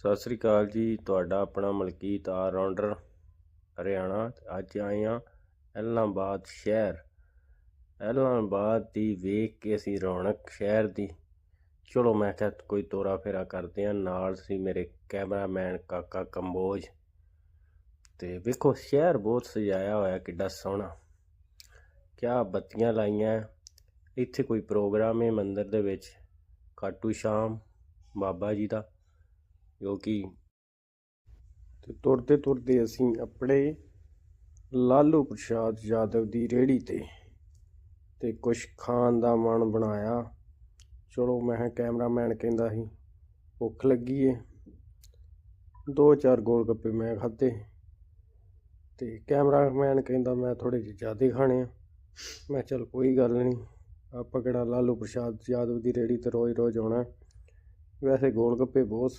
ਸਤਿ ਸ੍ਰੀ ਅਕਾਲ ਜੀ, ਤੁਹਾਡਾ ਆਪਣਾ ਮਲਕੀਤ ਆਰ ਰਾਉਂਡਰ ਹਰਿਆਣਾ। ਅੱਜ ਆਏ ਹਾਂ ਐਲਨਾਬਾਦ ਸ਼ਹਿਰ। ਐਲਨਾਬਾਦ ਦੀ ਵੇਖ ਕੇ ਅਸੀਂ ਰੌਣਕ ਸ਼ਹਿਰ ਦੀ। ਚਲੋ ਮੈਂ ਕਿਹਾ ਕੋਈ ਤੋਰਾ ਫੇਰਾ ਕਰਦੇ ਹਾਂ। ਨਾਲ ਸੀ ਮੇਰੇ ਕੈਮਰਾਮੈਨ ਕਾਕਾ ਕੰਬੋਜ। ਤੇ ਵੇਖੋ, ਸ਼ਹਿਰ ਬਹੁਤ ਸਜਾਇਆ ਹੋਇਆ, ਕਿੱਡਾ ਸੋਹਣਾ। ਕਿਆ ਬੱਤੀਆਂ ਲਾਈਆਂ। ਇੱਥੇ ਕੋਈ ਪ੍ਰੋਗਰਾਮ ਹੈ ਮੰਦਿਰ ਦੇ ਵਿੱਚ। ਖਾਟੂ ਸ਼ਾਮ, ਬਾਬਾ ਜੀ ਦਾ। ਜੋ ਤੇ ਤੁਰਦੇ ਤੁਰਦੇ ਅਸੀਂ ਆਪਣੇ ਲਾਲੂ ਪ੍ਰਸ਼ਾਦ ਯਾਦਵ ਦੀ ਰੇੜੀ ਤੇ ਤੇ ਕੁਛ ਖਾਣ ਦਾ ਮਨ ਬਣਾਇਆ। ਚਲੋ ਮੈਂ ਕੈਮਰਾਮੈਨ ਕਹਿੰਦਾ ਸੀ, ਭੁੱਖ ਲੱਗੀ ਏ। ਦੋ ਚਾਰ ਗੋਲ ਗੱਪੇ ਮੈਂ ਖਾਧੇ ਤੇ ਕੈਮਰਾਮੈਨ ਕਹਿੰਦਾ, ਮੈਂ ਥੋੜੇ ਜਿਹੇ ਜ਼ਿਆਦਾ ਖਾਣੇ ਆ। ਮੈਂ ਚਲ ਕੋਈ ਗੱਲ ਨਹੀਂ, ਆਪਾਂ ਕਿਹੜਾ ਲਾਲੂ ਪ੍ਰਸ਼ਾਦ ਯਾਦਵ ਦੀ ਰੇੜੀ ਤੇ ਰੋਜ਼ ਰੋਜ਼ ਆਉਣਾ ਵੈਸੇ ਗੋਲ ਗੱਪੇ ਬਹੁਤ